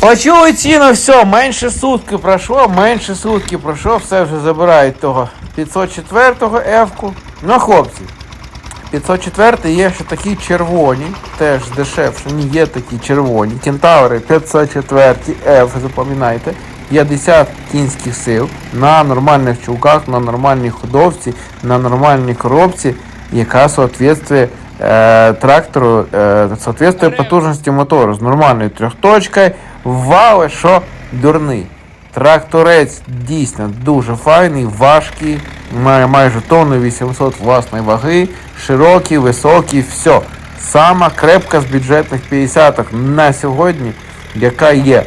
Почули ціну, все, менше сутки пройшло, менше сутки пройшло, все вже забирають того 504-го F-ку. Ну, хлопці, 504 є ще такі червоні, теж дешевше, ні, є такі червоні. Кентаври 504 F, запам'ятайте. 50 кінських сил на нормальних чулках, на нормальній ходовці, на нормальній коробці, яка соответствує е, трактору, е, соответствує потужності мотору з нормальною трьохточкою. Вау, що дурний. Тракторець дійсно дуже файний, важкий, має майже тонну 800 власної ваги, широкий, високий, все. Сама крепка з бюджетних 50 на сьогодні, яка є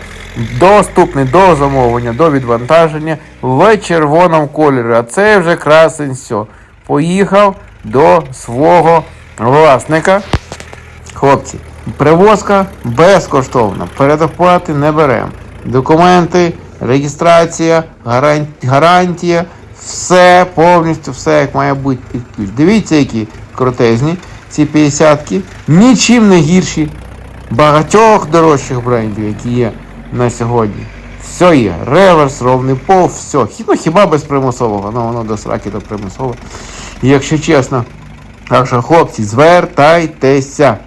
доступний до замовлення, до відвантаження в червоному кольорі. А це вже красень все. Поїхав до свого власника. Хлопці, привозка безкоштовна, передоплати не беремо. Документи, реєстрація, гарантія, все, повністю все як має бути під ключ. Дивіться, які крутезні ці 50-ки, нічим не гірші багатьох дорожчих брендів, які є на сьогодні. Все є. Реверс, ровний пол, все. Ну, хіба без примусового, ну воно до сраки до примусового. Якщо чесно. Так що, хлопці, звертайтеся.